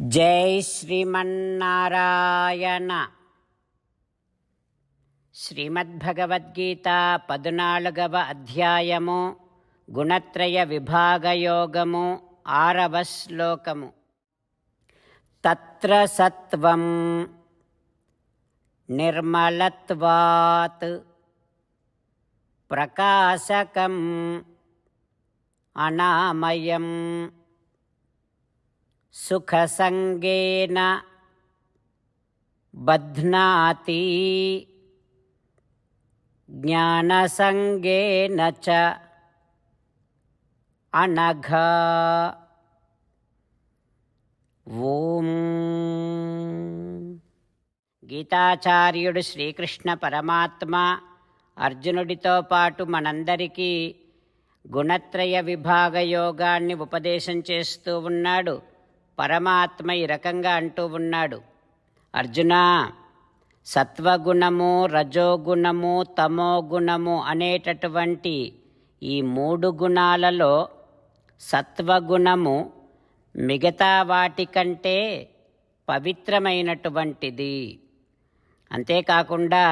జై శ్రీమన్నారాయణ. శ్రీమద్భగవద్గీత పదునాలుగవ అధ్యాయము గుణత్రయ విభాగయోగము ఆరవ శ్లోకము. తత్ర సత్వం నిర్మలత్వాత్ ప్రకాశకం అనామయం. సుఖసంగేన బధ్నాతి జ్ఞానసంగేన చ అనఘ. ఓం. గీతాచార్యుడు శ్రీకృష్ణ పరమాత్మ అర్జునుడితో పాటు మనందరికీ గుణత్రయ విభాగ యోగాన్ని ఉపదేశం చేస్తూ ఉన్నాడు. పరమాత్మ ఈ రకంగా అంటూ ఉన్నాడు. అర్జున సత్వగుణము రజోగుణము తమోగుణము అనేటటువంటి ఈ మూడు గుణాలలో సత్వగుణము మిగతా వాటికంటే పవిత్రమైనటువంటిది. అంతేకాకుండా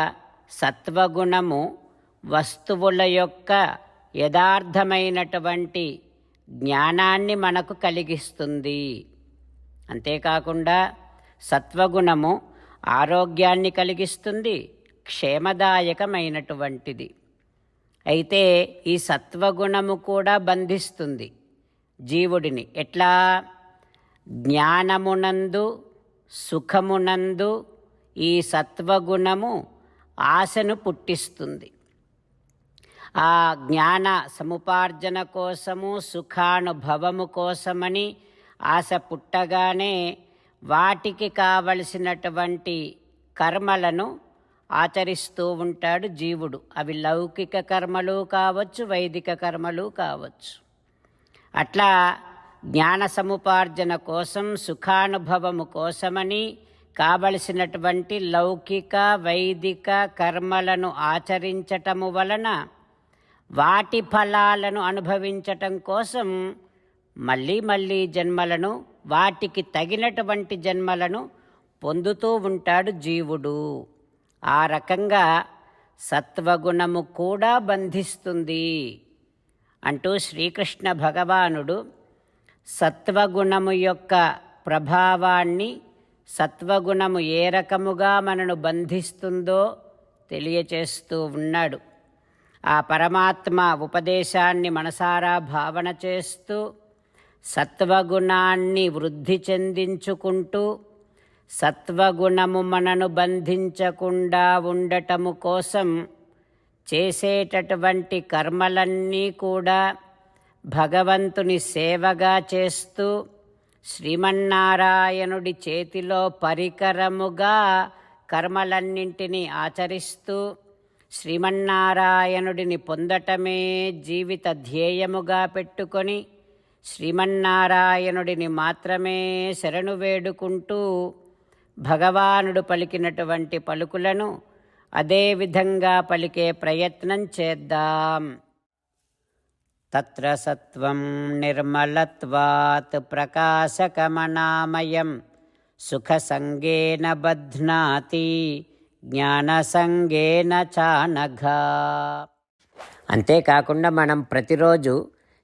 సత్వగుణము వస్తువుల యొక్క యథార్థమైనటువంటి జ్ఞానాన్ని మనకు కలిగిస్తుంది. అంతేకాకుండా సత్వగుణము ఆరోగ్యాన్ని కలిగిస్తుంది క్షేమదాయకమైనటువంటిది. అయితే ఈ సత్వగుణము కూడా బంధిస్తుంది జీవుడిని. ఎట్లా? జ్ఞానమునందు సుఖమునందు ఈ సత్వగుణము ఆశను పుట్టిస్తుంది. ఆ జ్ఞాన సముపార్జన కోసము సుఖానుభవము కోసమని ఆశ పుట్టగానే వాటికి కావలసినటువంటి కర్మలను ఆచరిస్తూ ఉంటాడు జీవుడు. అవి లౌకిక కర్మలు కావచ్చు వైదిక కర్మలు కావచ్చు. అట్లా జ్ఞాన సముపార్జన కోసం సుఖానుభవము కోసమని కావలసినటువంటి లౌకిక వైదిక కర్మలను ఆచరించటము వలన వాటి ఫలాలను అనుభవించటం కోసం మళ్ళీ మళ్ళీ జన్మలను వాటికి తగినటువంటి జన్మలను పొందుతూ ఉంటాడు జీవుడు. ఆ రకంగా సత్వగుణము కూడా బంధిస్తుంది. అంటూ శ్రీకృష్ణ భగవానుడు సత్వగుణము యొక్క ప్రభావాన్ని సత్వగుణము ఏ రకముగా మనను బంధిస్తుందో తెలియచేస్తూ ఉన్నాడు. ఆ పరమాత్మ ఉపదేశాన్ని మనసారా భావన చేస్తూ సత్వగుణాన్ని వృద్ధి చెందించుకుంటూ సత్వగుణము మనను బంధించకుండా ఉండటము కోసం చేసేటటువంటి కర్మలన్నీ కూడా భగవంతుని సేవగా చేస్తూ శ్రీమన్నారాయణుడి చేతిలో పరికరముగా కర్మలన్నింటినీ ఆచరిస్తూ శ్రీమన్నారాయణుడిని పొందటమే జీవిత ధ్యేయముగా పెట్టుకొని శ్రీమన్నారాయణుడిని మాత్రమే శరణు వేడుకుంటూ భగవానుడు పలికినటువంటి పలుకులను అదే విధంగా పలికే ప్రయత్నం చేద్దాం. తత్ర సత్వం నిర్మలత్వాత్ ప్రకాశకమనామయం సుఖసంగేన బధ్నాతి జ్ఞానసంగేన చానఘ. అంతేకాకుండా మనం ప్రతిరోజు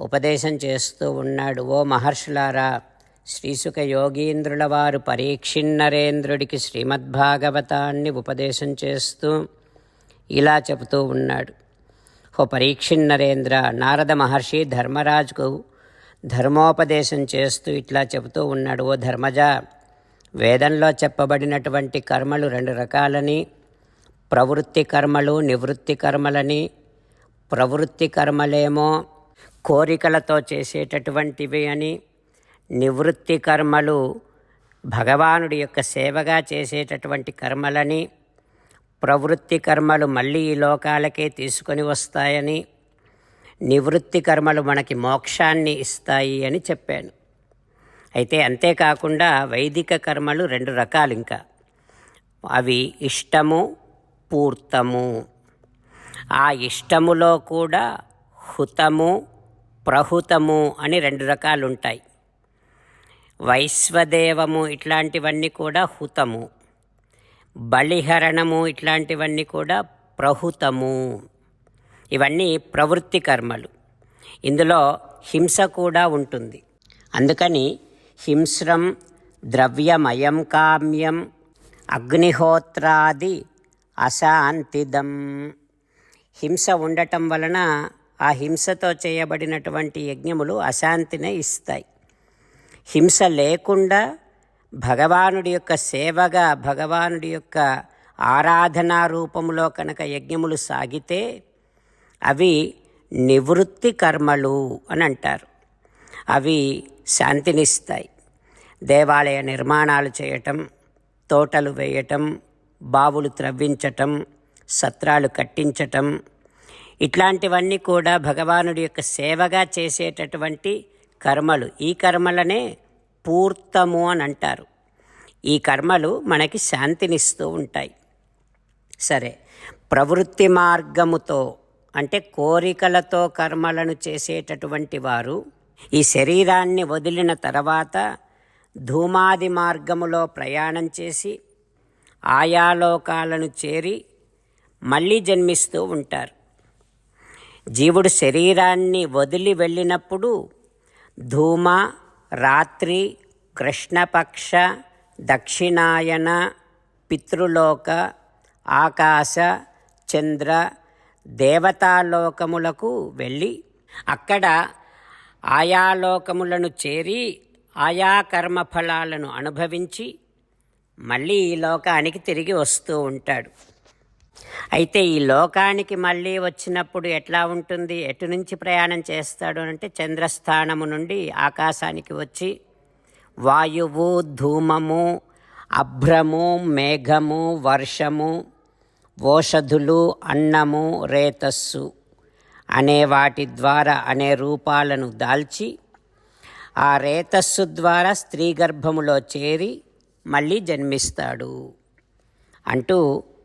ఉపదేశం చేస్తూ ఉన్నాడు. ఓ మహర్షులారా శ్రీసుక యోగీంద్రుల వారు పరీక్షిన్నరేంద్రుడికి శ్రీమద్భాగవతాన్ని ఉపదేశం చేస్తూ ఇలా చెబుతూ ఉన్నాడు. ఓ పరీక్షిన్నరేంద్ర నారద మహర్షి ధర్మరాజుకు ధర్మోపదేశం చేస్తూ ఇట్లా చెబుతూ ఉన్నాడు. ఓ ధర్మజ వేదంలో చెప్పబడినటువంటి కర్మలు రెండు రకాలని ప్రవృత్తి కర్మలు నివృత్తి కర్మలని ప్రవృత్తి కర్మలేమో కోరికలతో చేసేటటువంటివి అని నివృత్తి కర్మలు భగవానుడి యొక్క సేవగా చేసేటటువంటి కర్మలని ప్రవృత్తి కర్మలు మళ్ళీ ఈ లోకాలకే తీసుకొని వస్తాయని నివృత్తి కర్మలు మనకి మోక్షాన్ని ఇస్తాయి అని చెప్పాను. అయితే అంతేకాకుండా వైదిక కర్మలు రెండు రకాలు ఇంకా. అవి ఇష్టము పూర్తము. ఆ ఇష్టములో కూడా హుతము ప్రహుతము అని రెండు రకాలు ఉంటాయి వైశ్వదేవము ఇట్లాంటివన్నీ కూడా హుతము. బలిహరణము ఇట్లాంటివన్నీ కూడా ప్రహుతము. ఇవన్నీ ప్రవృత్తి కర్మలు. ఇందులో హింస కూడా ఉంటుంది. అందుకని హింస్రం ద్రవ్యమయం కామ్యం అగ్నిహోత్రాది అశాంతిదం. హింస ఉండటం వలన ఆ హింసతో చేయబడినటువంటి యజ్ఞములు అశాంతినే ఇస్తాయి. హింస లేకుండా భగవానుడి యొక్క సేవగా భగవానుడి యొక్క ఆరాధనా రూపంలో కనుక యజ్ఞములు సాగితే అవి నివృత్తి కర్మలు అని అంటారు. అవి శాంతినిస్తాయి. దేవాలయ నిర్మాణాలు చేయటం తోటలు వేయటం బావులు త్రవ్వించటం సత్రాలు కట్టించటం ఇట్లాంటివన్నీ కూడా భగవానుడి యొక్క సేవగా చేసేటటువంటి కర్మలు. ఈ కర్మలనే పూర్తము అని అంటారు. ఈ కర్మలు మనకి శాంతినిస్తూ ఉంటాయి. సరే ప్రవృత్తి మార్గముతో అంటే కోరికలతో కర్మలను చేసేటటువంటి వారు ఈ శరీరాన్ని వదిలిన తర్వాత ధూమాది మార్గములో ప్రయాణం చేసి ఆయాలోకాలను చేరి మళ్ళీ జన్మిస్తూ ఉంటారు. జీవుడు శరీరాన్ని వదిలి వెళ్ళినప్పుడు ధూమ రాత్రి కృష్ణపక్ష దక్షిణాయన పితృలోక ఆకాశ చంద్ర దేవతాలోకములకు వెళ్ళి అక్కడ ఆయా లోకములను చేరి ఆయా కర్మఫలాలను అనుభవించి మళ్ళీ ఈ లోకానికి తిరిగి వస్తూ ఉంటాడు. అయితే ఈ లోకానికి మళ్ళీ వచ్చినప్పుడు ఎట్లా ఉంటుంది? ఎటు నుంచి ప్రయాణం చేస్తాడు అంటే చంద్రస్థానము నుండి ఆకాశానికి వచ్చి వాయువు ధూమము అభ్రము మేఘము వర్షము ఓషధులు అన్నము రేతస్సు అనే వాటి ద్వారా అనే రూపాలను దాల్చి ఆ రేతస్సు ద్వారా స్త్రీ గర్భములో చేరి మళ్ళీ జన్మిస్తాడు. అంటూ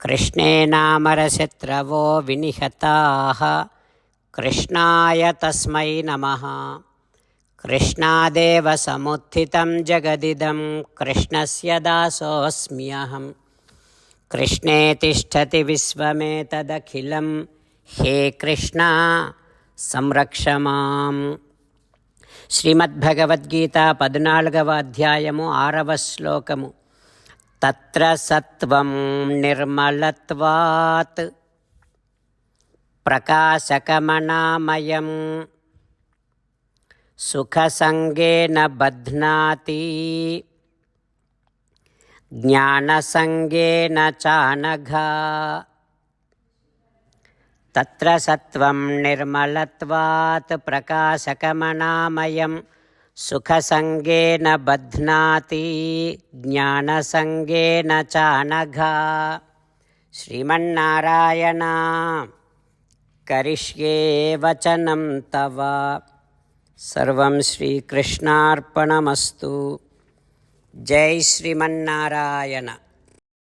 కృష్ణే నామరశత్రవో వినిహతా. కృష్ణాయ తస్మై నమ. కృష్ణాదేవ సముత్థితం జగదిదం కృష్ణస్య దాసోऽస్మ్యహం. కృష్ణే తిష్టతి విశ్వమేతదఖిలం హే కృష్ణ సంరక్ష మాం. శ్రీమద్భగవద్గీత పద్నాలుగవ అధ్యాయము ఆరవ శ్లోకము. తత్ర సత్వం నిర్మలత్వాత్ ప్రకాశకమనామయం సుఖసంగేన బధ్నాతి జ్ఞానసంగేన చానఘా. తత్ర సత్వం నిర్మలత్వాత్ ప్రకాశకమనామయం సుఖసంగేన బధ్నాతి జ్ఞానసంగేన చానఘా శ్రీమన్నారాయణ కరిష్యే వచనం తవ సర్వం శ్రీకృష్ణార్పణమస్తు జై శ్రీమన్నారాయణ